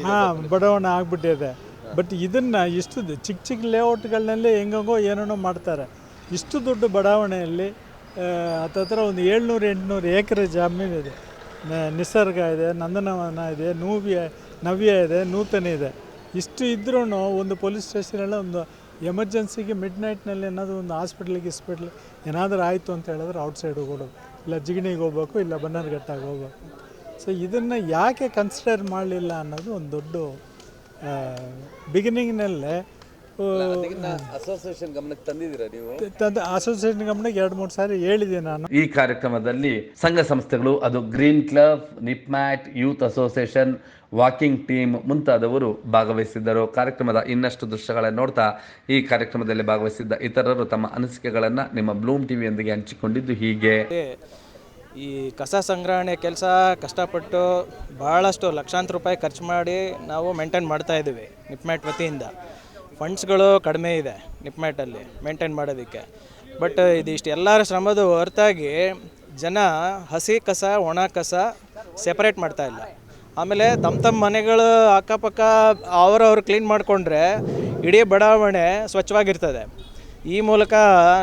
ಹಾಂ ಬಡಾವಣೆ ಆಗ್ಬಿಟ್ಟಿದೆ. ಬಟ್ ಇದನ್ನು ಇಷ್ಟು ಚಿಕ್ಕ ಚಿಕ್ಕ ಲೇಔಟ್ಗಳನ್ನೆಲ್ಲ ಹೆಂಗೋ ಏನೇನೋ ಮಾಡ್ತಾರೆ. ಇಷ್ಟು ದೊಡ್ಡ ಬಡಾವಣೆಯಲ್ಲಿ ಆ, ಹತ್ತತ್ರ ಒಂದು ಏಳ್ನೂರು ಎಂಟುನೂರು ಎಕರೆ ಜಮೀನು ನ- ನಿಸರ್ಗ ಇದೆ, ನಂದನವನ ಇದೆ, ನೂವ್ಯ, ನವ್ಯ ಇದೆ, ನೂತನ ಇದೆ. ಇಷ್ಟು ಇದ್ರೂ ಒಂದು ಪೊಲೀಸ್ ಸ್ಟೇಷನಲ್ಲಿ ಒಂದು ಎಮರ್ಜೆನ್ಸಿಗೆ ಮಿಡ್ ನೈಟ್ನಲ್ಲಿ ಏನಾದರೂ ಒಂದು ಹಾಸ್ಪಿಟ್ಲಿಗೆ ಗಿಸ್ಪಿಟ್ಲ್ ಏನಾದರೂ ಆಯಿತು ಅಂತ ಹೇಳಿದ್ರೆ ಔಟ್ಸೈಡ್ ಹೋಗೋದು. ಇಲ್ಲ ಜಿಗಣಿಗೆ ಹೋಗ್ಬೇಕು, ಇಲ್ಲ ಬನ್ನರ್ಘಟ್ಟಾಗಿ ಹೋಗ್ಬೇಕು. ಸೊ, ಇದನ್ನು ಯಾಕೆ ಕನ್ಸಿಡರ್ ಮಾಡಲಿಲ್ಲ ಅನ್ನೋದು ಒಂದು ದೊಡ್ಡ ಬಿಗಿನಿಂಗ್ನಲ್ಲೇ ಅಸೋಸಿಯೇಷನ್ ಗಮನಕ್ಕೆ ತಂದಿದ್ದೀರಾ ನೀವು? ತಂದ ಅಸೋಸಿಯೇಷನ್ ಗಮನಕ್ಕೆ ಎರಡು ಮೂರು ಸಾರಿ ಹೇಳಿದೆ ನಾನು. ಈ ಕಾರ್ಯಕ್ರಮದಲ್ಲಿ ಸಂಘ ಸಂಸ್ಥೆಗಳು ಅದು ಗ್ರೀನ್ ಕ್ಲಬ್ ನಿಪ್ಮ್ಯಾಟ್ ಯೂತ್ ಅಸೋಸಿಯೇಷನ್ ವಾಕಿಂಗ್ ಟೀಮ್ ಮುಂತಾದವರು ಭಾಗವಹಿಸಿದ್ದರು. ಕಾರ್ಯಕ್ರಮದ ಇನ್ನಷ್ಟು ದೃಶ್ಯಗಳನ್ನು ನೋಡ್ತಾ ಈ ಕಾರ್ಯಕ್ರಮದಲ್ಲಿ ಭಾಗವಹಿಸಿದ್ದ ಇತರರು ತಮ್ಮ ಅನಿಸಿಕೆಗಳನ್ನು ನಿಮ್ಮ ಬ್ಲೂಮ್ ಟಿವಿಯೊಂದಿಗೆ ಹಂಚಿಕೊಂಡಿದ್ದು ಹೀಗೆ. ಈ ಕಸ ಸಂಗ್ರಹಣೆ ಕೆಲಸ ಕಷ್ಟಪಟ್ಟು ಭಾಳಷ್ಟು ಲಕ್ಷಾಂತರ ರೂಪಾಯಿ ಖರ್ಚು ಮಾಡಿ ನಾವು ಮೇಂಟೈನ್ ಮಾಡ್ತಾ ಇದ್ದೀವಿ ನಿಪ್ಮ್ಯಾಟ್ ವತಿಯಿಂದ. ಫಂಡ್ಸ್ಗಳು ಕಡಿಮೆ ಇದೆ ನಿಪ್ಮ್ಯಾಟಲ್ಲಿ ಮೇಂಟೈನ್ ಮಾಡೋದಕ್ಕೆ. ಬಟ್ ಇದಿಷ್ಟು ಎಲ್ಲರ ಶ್ರಮದ ಹೊರತಾಗಿ ಜನ ಹಸಿ ಕಸ, ಒಣ ಕಸ ಸೆಪರೇಟ್ ಮಾಡ್ತಾ ಇಲ್ಲ. ಆಮೇಲೆ ತಮ್ಮ ತಮ್ಮ ಮನೆಗಳು ಅಕ್ಕಪಕ್ಕ ಅವರವ್ರು ಕ್ಲೀನ್ ಮಾಡಿಕೊಂಡ್ರೆ ಇಡೀ ಬಡಾವಣೆ ಸ್ವಚ್ಛವಾಗಿರ್ತದೆ. ಈ ಮೂಲಕ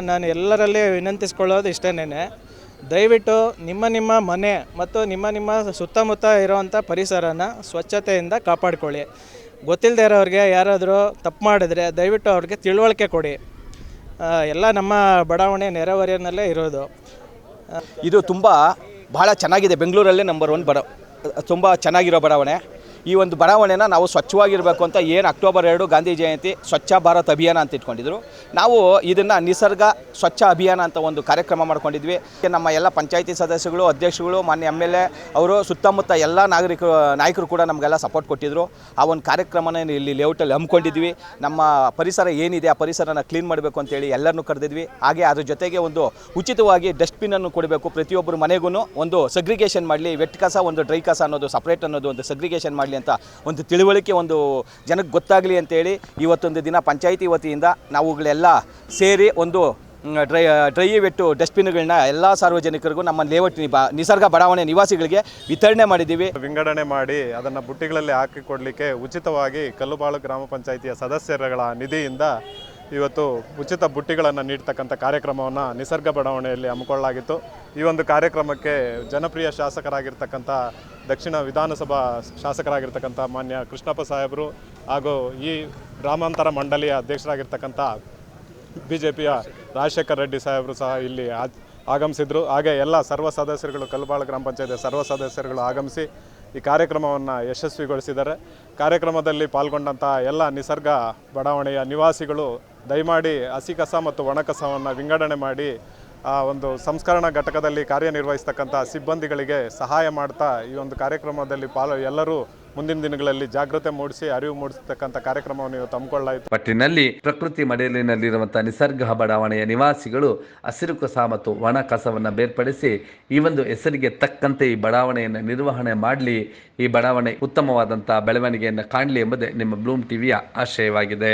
ನಾನು ಎಲ್ಲರಲ್ಲಿ ವಿನಂತಿಸ್ಕೊಳ್ಳೋದು ಇಷ್ಟೇನೆ ದಯವಿಟ್ಟು ನಿಮ್ಮ ನಿಮ್ಮ ಮನೆ ಮತ್ತು ನಿಮ್ಮ ನಿಮ್ಮ ಸುತ್ತಮುತ್ತ ಇರೋವಂಥ ಪರಿಸರನ ಸ್ವಚ್ಛತೆಯಿಂದ ಕಾಪಾಡ್ಕೊಳ್ಳಿ. ಗೊತ್ತಿಲ್ಲದೆ ಇರೋರಿಗೆ ಯಾರಾದರೂ ತಪ್ಪು ಮಾಡಿದ್ರೆ ದಯವಿಟ್ಟು ಅವ್ರಿಗೆ ತಿಳುವಳಿಕೆ ಕೊಡಿ. ಎಲ್ಲ ನಮ್ಮ ಬಡಾವಣೆ ನೆರೆಹೊರೆಯಲ್ಲೇ ಇರೋದು. ಇದು ತುಂಬ ಬಹಳ ಚೆನ್ನಾಗಿದೆ. ಬೆಂಗಳೂರಲ್ಲೇ ನಂಬರ್ ಒನ್ ಬಡ, ತುಂಬ ಚೆನ್ನಾಗಿರೋ ಬಡಾವಣೆ. ಈ ಒಂದು ಬಡಾವಣೆನ ನಾವು ಸ್ವಚ್ಛವಾಗಿರಬೇಕು ಅಂತ ಏನು ಅಕ್ಟೋಬರ್ ಎರಡು ಗಾಂಧಿ ಜಯಂತಿ ಸ್ವಚ್ಛ ಭಾರತ್ ಅಭಿಯಾನ ಅಂತ ಇಟ್ಕೊಂಡಿದ್ರು. ನಾವು ಇದನ್ನು ನಿಸರ್ಗ ಸ್ವಚ್ಛ ಅಭಿಯಾನ ಅಂತ ಒಂದು ಕಾರ್ಯಕ್ರಮ ಮಾಡ್ಕೊಂಡಿದ್ವಿ. ನಮ್ಮ ಎಲ್ಲ ಪಂಚಾಯಿತಿ ಸದಸ್ಯಗಳು, ಅಧ್ಯಕ್ಷಗಳು, ಮಾನ್ಯ ಎಂ ಎಲ್ ಎ ಅವರು ಸುತ್ತಮುತ್ತ ಎಲ್ಲ ನಾಗರಿಕ, ನಾಯಕರು ಕೂಡ ನಮಗೆಲ್ಲ ಸಪೋರ್ಟ್ ಕೊಟ್ಟಿದ್ದರು ಆ ಒಂದು ಕಾರ್ಯಕ್ರಮನ ಇಲ್ಲಿ ಲೇಔಟಲ್ಲಿ ಹಮ್ಮಿಕೊಂಡಿದ್ವಿ. ನಮ್ಮ ಪರಿಸರ ಏನಿದೆ ಆ ಪರಿಸರನ ಕ್ಲೀನ್ ಮಾಡಬೇಕು ಅಂತೇಳಿ ಎಲ್ಲರನ್ನೂ ಕರೆದಿದ್ವಿ. ಹಾಗೆ ಅದ್ರ ಜೊತೆಗೆ ಒಂದು ಉಚಿತವಾಗಿ ಡಸ್ಟ್ಬಿನ್ನನ್ನು ಕೊಡಬೇಕು ಪ್ರತಿಯೊಬ್ಬರು ಮನೆಗೂ ಒಂದು ಸಗ್ರಿಗೇಷನ್ ಮಾಡಲಿ ವೆಟ್ ಕಸ ಒಂದು ಡ್ರೈ ಕಸ ಅನ್ನೋದು ಸಪ್ರೇಟ್ ಅನ್ನೋದು ಒಂದು ಸಗ್ರಿಗೇಷನ್ ಮಾಡಲಿ ಅಂತ ಒಂದು ತಿಳುವಳಿಕೆ, ಒಂದು ಜನಕ್ಕೆ ಗೊತ್ತಾಗಲಿ ಅಂತೇಳಿ ಇವತ್ತೊಂದು ದಿನ ಪಂಚಾಯಿತಿ ವತಿಯಿಂದ ನಾವುಗಳೆಲ್ಲ ಸೇರಿ ಒಂದು ಡ್ರೈ ಡ್ರೈ ವೆಟ್ಟು ಡಸ್ಟ್ಬಿನ್ಗಳನ್ನ ಎಲ್ಲ ಸಾರ್ವಜನಿಕರಿಗೂ ನಮ್ಮ ಲೇಔಟ್ ನಿಸರ್ಗ ಬಡಾವಣೆ ನಿವಾಸಿಗಳಿಗೆ ವಿತರಣೆ ಮಾಡಿದ್ದೀವಿ. ವಿಂಗಡಣೆ ಮಾಡಿ ಅದನ್ನು ಬುಟ್ಟಿಗಳಲ್ಲಿ ಹಾಕಿ ಕೊಡಲಿಕ್ಕೆ ಉಚಿತವಾಗಿ ಕಲ್ಲುಬಾಳು ಗ್ರಾಮ ಪಂಚಾಯಿತಿಯ ಸದಸ್ಯರುಗಳ ನಿಧಿಯಿಂದ ಇವತ್ತು ಉಚಿತ ಬುಟ್ಟಿಗಳನ್ನು ನೀಡ್ತಕ್ಕಂಥ ಕಾರ್ಯಕ್ರಮವನ್ನು ನಿಸರ್ಗ ಬಡಾವಣೆಯಲ್ಲಿ ಹಮ್ಮಿಕೊಳ್ಳಲಾಗಿತ್ತು. ಈ ಒಂದು ಕಾರ್ಯಕ್ರಮಕ್ಕೆ ಜನಪ್ರಿಯ ಶಾಸಕರಾಗಿರ್ತಕ್ಕಂಥ, ದಕ್ಷಿಣ ವಿಧಾನಸಭಾ ಶಾಸಕರಾಗಿರ್ತಕ್ಕಂಥ ಮಾನ್ಯ ಕೃಷ್ಣಪ್ಪ ಸಾಹೇಬರು ಹಾಗೂ ಈ ಗ್ರಾಮಾಂತರ ಮಂಡಳಿಯ ಅಧ್ಯಕ್ಷರಾಗಿರ್ತಕ್ಕಂಥ ಬಿ ಜೆ ಪಿಯ ರಾಜಶೇಖರ್ ರೆಡ್ಡಿ ಸಾಹೇಬರು ಸಹ ಇಲ್ಲಿ ಆಗಮಿಸಿದರು. ಹಾಗೆ ಎಲ್ಲ ಸರ್ವ ಸದಸ್ಯರುಗಳು ಕಲ್ಬಾಳ ಗ್ರಾಮ ಪಂಚಾಯತ್ ಸರ್ವ ಸದಸ್ಯರುಗಳು ಆಗಮಿಸಿ ಈ ಕಾರ್ಯಕ್ರಮವನ್ನು ಯಶಸ್ವಿಗೊಳಿಸಿದ್ದಾರೆ ಕಾರ್ಯಕ್ರಮದಲ್ಲಿ ಪಾಲ್ಗೊಂಡಂಥ ಎಲ್ಲ ನಿಸರ್ಗ ಬಡಾವಣೆಯ ನಿವಾಸಿಗಳು ದಯಮಾಡಿ ಹಸಿ ಕಸ ಮತ್ತು ಒಣ ಕಸವನ್ನು ವಿಂಗಡಣೆ ಮಾಡಿ ಒಂದು ಸಂಸ್ಕರಣಾ ಘಟಕದಲ್ಲಿ ಕಾರ್ಯನಿರ್ವಹಿಸ್ತಕ್ಕಂಥ ಸಿಬ್ಬಂದಿಗಳಿಗೆ ಸಹಾಯ ಮಾಡ್ತಾ ಈ ಒಂದು ಕಾರ್ಯಕ್ರಮದಲ್ಲಿ ಪಾಲು, ಎಲ್ಲರೂ ಮುಂದಿನ ದಿನಗಳಲ್ಲಿ ಜಾಗೃತಿ ಮೂಡಿಸಿ, ಅರಿವು ಮೂಡಿಸತಕ್ಕಂಥ ಕಾರ್ಯಕ್ರಮವನ್ನು ಇವತ್ತು ಹಮ್ಮಿಕೊಳ್ಳಲಾಯಿತು. ಪಟ್ಟಿನಲ್ಲಿ ಪ್ರಕೃತಿ ಮಡೆಯಲಿನಲ್ಲಿರುವಂತಹ ನಿಸರ್ಗ ಬಡಾವಣೆಯ ನಿವಾಸಿಗಳು ಹಸಿರು ಕಸ ಮತ್ತು ಒಣ ಕಸವನ್ನು ಬೇರ್ಪಡಿಸಿ ಈ ಒಂದು ಹೆಸರಿಗೆ ತಕ್ಕಂತೆ ಈ ಬಡಾವಣೆಯನ್ನು ನಿರ್ವಹಣೆ ಮಾಡಲಿ, ಈ ಬಡಾವಣೆ ಉತ್ತಮವಾದಂತಹ ಬೆಳವಣಿಗೆಯನ್ನು ಕಾಣಲಿ ಎಂಬುದೇ ನಿಮ್ಮ ಬ್ಲೂಮ್ ಟಿವಿಯ ಆಶಯವಾಗಿದೆ.